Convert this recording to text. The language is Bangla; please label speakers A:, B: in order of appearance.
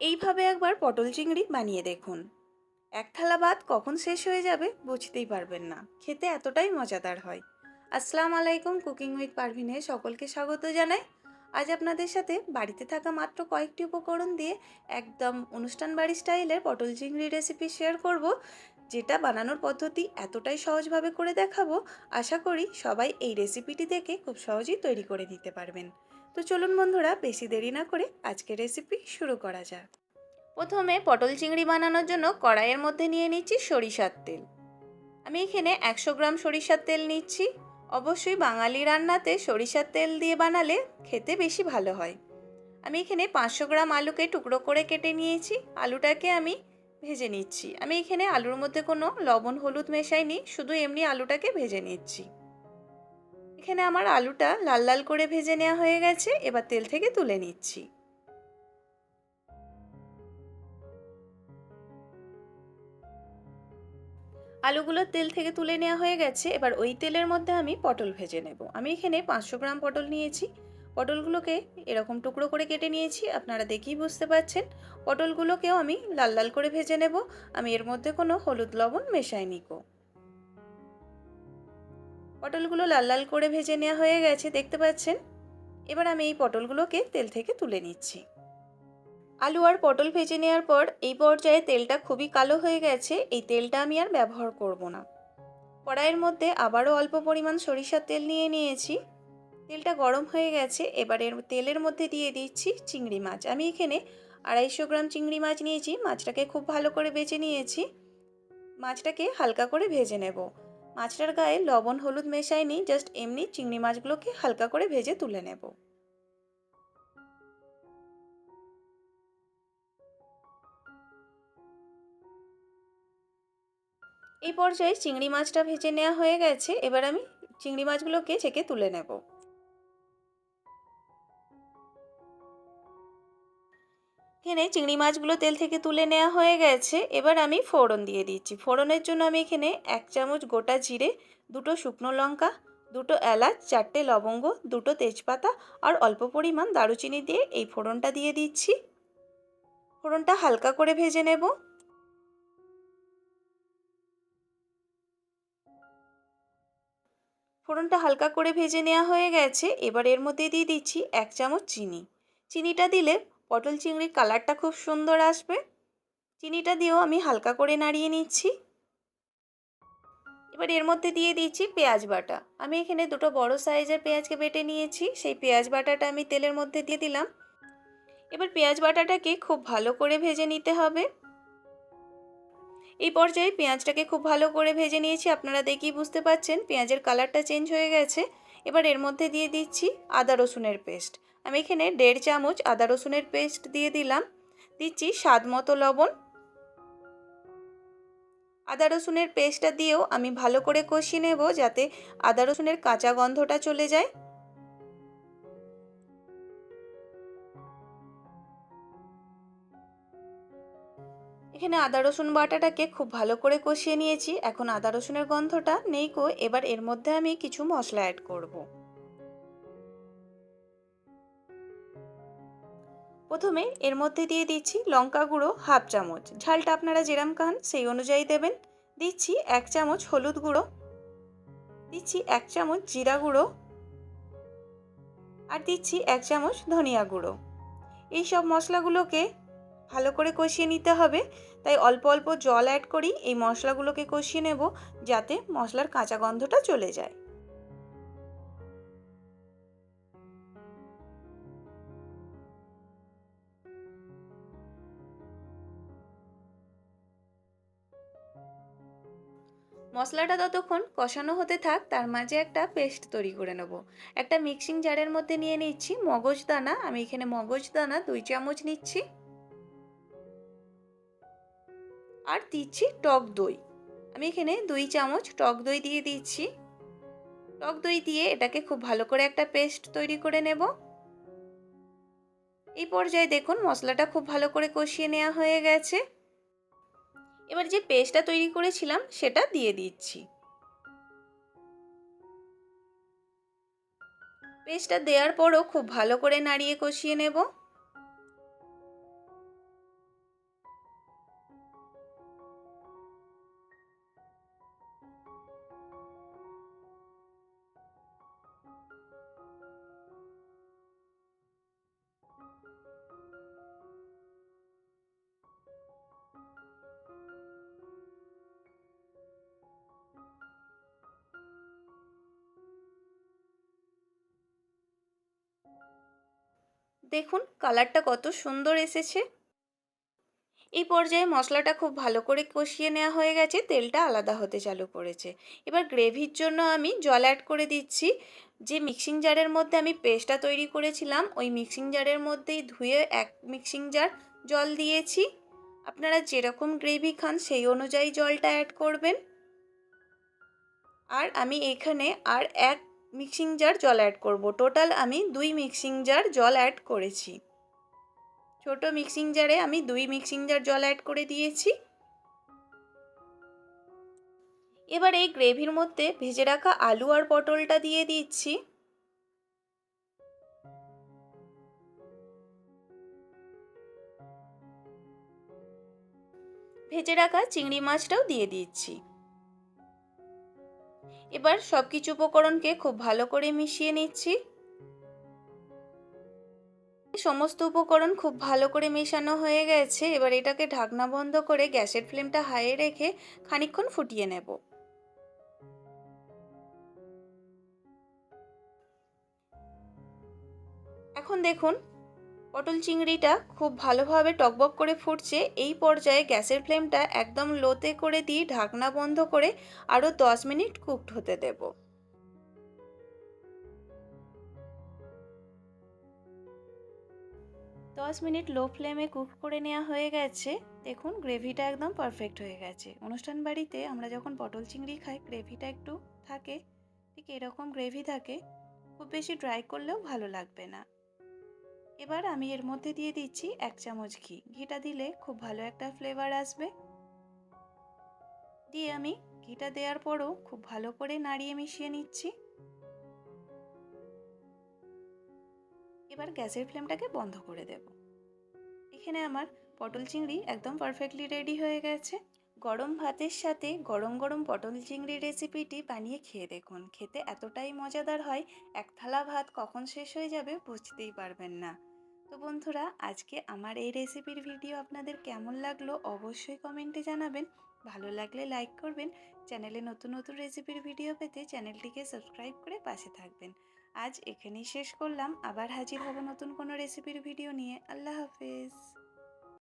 A: এইভাবে একবার পটল চিংড়ি বানিয়ে দেখুন। এক থালা ভাত কখন শেষ হয়ে যাবে বুঝতেই পারবেন না। খেতে এতটাই মজাদার হয়। আসসালামু আলাইকুম কুকিং উইথ পারভিনে সকলকে স্বাগত জানাই। আজ আপনাদের সাথে বাড়িতে থাকা মাত্র কয়েকটি উপকরণ দিয়ে একদম অনুষ্ঠান বাড়ি স্টাইলের পটল চিংড়ি রেসিপি শেয়ার করব। যেটা বানানোর পদ্ধতি এতটাই সহজভাবে করে দেখাবো, আশা করি সবাই এই রেসিপিটি দেখে খুব সহজেই তৈরি করে নিতে পারবেন। তো চলুন বন্ধুরা, বেশি দেরি না করে আজকের রেসিপি শুরু করা যাক। প্রথমে পটল চিংড়ি বানানোর জন্য কড়াইয়ের মধ্যে নিয়ে নিচ্ছি সরিষার তেল। আমি এখানে একশো গ্রাম সরিষার তেল নিচ্ছি। অবশ্যই বাঙালি রান্নাতে সরিষার তেল দিয়ে বানালে খেতে বেশি ভালো হয়। আমি এখানে পাঁচশো গ্রাম আলুকে টুকরো করে কেটে নিয়েছি। আলুটাকে আমি ভেজে নিচ্ছি। আমি এখানে আলুর মধ্যে কোনো লবণ হলুদ মেশাইনি, শুধু এমনি আলুটাকে ভেজে নিচ্ছি। এখানে আমার আলুটা লাল লাল করে ভেজে নেওয়া হয়ে গেছে, এবার তেল থেকে তুলে নিচ্ছি। আলুগুলো তেল থেকে তুলে নেওয়া হয়ে গেছে, এবার ওই তেলের মধ্যে আমি পটল ভেজে নেব। আমি এখানে পাঁচশো গ্রাম পটল নিয়েছি। পটলগুলোকে এরকম টুকরো করে কেটে নিয়েছি, আপনারা দেখেই বুঝতে পারছেন। পটলগুলোকেও আমি লাল লাল করে ভেজে নেব। আমি এর মধ্যে কোনো হলুদ লবণ মেশাইনি কো পটলগুলো লাল লাল করে ভেজে নেওয়া হয়ে গেছে, দেখতে পাচ্ছেন? এবার আমি এই পটলগুলোকে তেল থেকে তুলে নিচ্ছি। আলু আর পটল ভেজে নেওয়ার পর এই পর্যায়ে তেলটা খুবই কালো হয়ে গেছে, এই তেলটা আমি আর ব্যবহার করব না। কড়াইয়ের মধ্যে আবারও অল্প পরিমাণ সরিষার তেল নিয়ে নিয়েছি। তেলটা গরম হয়ে গেছে, এবার তেলের মধ্যে দিয়ে দিচ্ছি চিংড়ি মাছ। আমি এখানে আড়াইশো গ্রাম চিংড়ি মাছ নিয়েছি, মাছটাকে খুব ভালো করে বেছে নিয়েছি। মাছটাকে হালকা করে ভেজে নেব। মাছটার গায়ে লবণ হলুদ মেশাইনি জাস্ট এমনি চিংড়ি মাছগুলোকে হালকা করে ভেজে তুলে নেব। এই পর্যায়ে চিংড়ি মাছটা ভেজে নেওয়া হয়ে গেছে, এবার আমি চিংড়ি মাছগুলোকে ছেঁকে তুলে নেব। এখানে চিংড়ি মাছগুলো তেল থেকে তুলে নেওয়া হয়ে গেছে। এবার আমি ফোড়ন দিয়ে দিচ্ছি। ফোড়নের জন্য আমি এখানে এক চামচ গোটা জিরে, দুটো শুকনো লঙ্কা, দুটো এলাচ, চারটে লবঙ্গ, দুটো তেজপাতা আর অল্প পরিমাণ দারুচিনি দিয়ে এই ফোড়নটা দিয়ে দিচ্ছি। ফোড়নটা হালকা করে ভেজে নেব। ফোড়নটা হালকা করে ভেজে নেওয়া হয়ে গেছে। এবার এর মধ্যে দিয়ে দিচ্ছি এক চামচ চিনি। চিনিটা দিলে পটল চিংড়ির কালারটা খুব সুন্দর আসবে। চিনিটা দিয়েও আমি হালকা করে নাড়িয়ে নিচ্ছি। এবার এর মধ্যে দিয়ে দিচ্ছি পেঁয়াজ বাটা। আমি এখানে দুটো বড় সাইজের পেঁয়াজকে বেটে নিয়েছি। সেই পেঁয়াজ বাটাটা আমি তেলের মধ্যে দিয়ে দিলাম। এবার পেঁয়াজ বাটাটাকে খুব ভালো করে ভেজে নিতে হবে। এই পর্যায়ে পেঁয়াজটাকে খুব ভালো করে ভেজে নিয়েছি। আপনারা দেখেই বুঝতে পাচ্ছেন, পেঁয়াজের কালারটা চেঞ্জ হয়ে গেছে। এবার এর মধ্যে দিয়ে দিচ্ছি আদা রসুনের পেস্ট। আমি এখানে দেড় চামচ আদা রসুনের পেস্ট দিয়ে দিলাম। দিচ্ছি স্বাদ মতো লবণ। আদা রসুনের পেস্টটা দিয়েও আমি ভালো করে কষিয়ে নেব যাতে আদা রসুনের কাঁচা গন্ধটা চলে যায়। এখানে আদা রসুন বাটাটাকে খুব ভালো করে কষিয়ে নিয়েছি। এখন আদা রসুনের গন্ধটা নেই কো, এবার এর মধ্যে আমি কিছু মশলা অ্যাড করব। প্রথমে এর মধ্যে দিয়ে দিচ্ছি লঙ্কা গুঁড়ো হাফ চামচ। ঝালটা আপনারা যেরাম খান সেই অনুযায়ী দেবেন। দিচ্ছি এক চামচ হলুদ গুঁড়ো। দিচ্ছি এক চামচ জিরা গুঁড়ো। আর দিচ্ছি এক চামচ ধনিয়া গুঁড়ো। এই সব মশলাগুলোকে ভালো করে কষিয়ে নিতে হবে। তাই অল্প অল্প জল অ্যাড করি, এই মশলাগুলোকে কষিয়ে নেব যাতে মশলার কাঁচা গন্ধটা চলে যায়। মশলাটা ততক্ষণ কষানো হতে থাক, তার মাঝে একটা পেস্ট তৈরি করে নেব। একটা মিক্সিং জারের মধ্যে নিয়ে নিচ্ছি মগজ দানা। আমি এখানে মগজ দানা দুই চামচ নিচ্ছি। আর দিচ্ছি টক দই। আমি এখানে দুই চামচ টক দই দিয়ে দিচ্ছি। টক দই দিয়ে এটাকে খুব ভালো করে একটা পেস্ট তৈরি করে নেব। এই পর্যায়ে দেখুন মশলাটা খুব ভালো করে কষিয়ে নেওয়া হয়ে গেছে। এবার যে পেস্টটা তৈরি করেছিলাম, সেটা দিয়ে দিচ্ছি। পেস্টটা দেওয়ার পরও খুব ভালো করে নাড়িয়ে কষিয়ে নেব। দেখুন কালারটা কত সুন্দর এসেছে। এই পর্যায়ে মশলাটা খুব ভালো করে কষিয়ে নেওয়া হয়ে গেছে, তেলটা আলাদা হতে চালু করেছে। এবার গ্রেভির জন্য আমি জল অ্যাড করে দিচ্ছি। যে মিক্সিং জারের মধ্যে আমি পেস্টটা তৈরি করেছিলাম, ওই মিক্সিং জারের মধ্যেই ধুয়ে এক মিক্সিং জার জল দিয়েছি। আপনারা যেরকম গ্রেভি খান, সেই অনুযায়ী জলটা অ্যাড করবেন। আর আমি এখানে আর এক মিক্সিং জার জল অ্যাড করব। টোটাল আমি দুই মিক্সিং জার জল অ্যাড করেছি। ছোট মিক্সিং জারে আমি দুই মিক্সিং জার জল অ্যাড করে দিয়েছি। এবার এই গ্রেভির মধ্যে ভেজে রাখা আলু আর পটলটা দিয়ে দিচ্ছি। ভেজে রাখা চিংড়ি মাছটাও দিয়ে দিচ্ছি। এবার সব কিছু উপকরণকে খুব ভালো করে মিশিয়ে নিচ্ছি। সমস্ত উপকরণ খুব ভালো করে মেশানো হয়ে গেছে। এবার এটাকে ঢাকনা বন্ধ করে গ্যাসের ফ্লেমটা হাইয়ে রেখে খানিকক্ষণ ফুটিয়ে নেব। এখন দেখুন পটল চিংড়িটা খুব ভালোভাবে টকবক করে ফুটছে। এই পর্যায়ে গ্যাসের ফ্লেমটা একদম লোতে করে দিয়ে ঢাকনা বন্ধ করে আরও দশ মিনিট কুকড হতে দেবো। দশ মিনিট লো ফ্লেমে কুক করে নেওয়া হয়ে গেছে। দেখুন, গ্রেভিটা একদম পারফেক্ট হয়ে গেছে। অনুষ্ঠান বাড়িতে আমরা যখন পটল চিংড়ি খাই, গ্রেভিটা একটু থাকে, ঠিক এরকম গ্রেভি থাকে, খুব বেশি ড্রাই করলেও ভালো লাগবে না। এবার আমি এর মধ্যে দিয়ে দিচ্ছি এক চামচ ঘি। ঘিটা দিলে খুব ভালো একটা ফ্লেভার আসবে। দিয়ে আমি ঘিটা দেওয়ার পরও খুব ভালো করে নাড়িয়ে মিশিয়ে নিচ্ছি। এবার গ্যাসের ফ্লেমটাকে বন্ধ করে দেব। এখানে আমার পটল চিংড়ি একদম পারফেক্টলি রেডি হয়ে গেছে। গরম ভাতের সাথে গরম গরম পটল চিংড়ি রেসিপিটি বানিয়ে খেয়ে দেখুন। খেতে এতটাই মজাদার হয়, এক থালা ভাত কখন শেষ হয়ে যাবে বুঝতেই পারবেন না। তো বন্ধুরা, আজকে আমার এই রেসিপির ভিডিও আপনাদের কেমন লাগল অবশ্যই কমেন্টে জানাবেন। ভালো লাগলে লাইক করবেন। চ্যানেলে নতুন নতুন রেসিপির ভিডিও পেতে চ্যানেলটিকে সাবস্ক্রাইব করে পাশে থাকবেন। আজ এখানেই শেষ করলাম। আবার হাজির হব নতুন কোনো রেসিপির ভিডিও নিয়ে। আল্লাহ হাফেজ।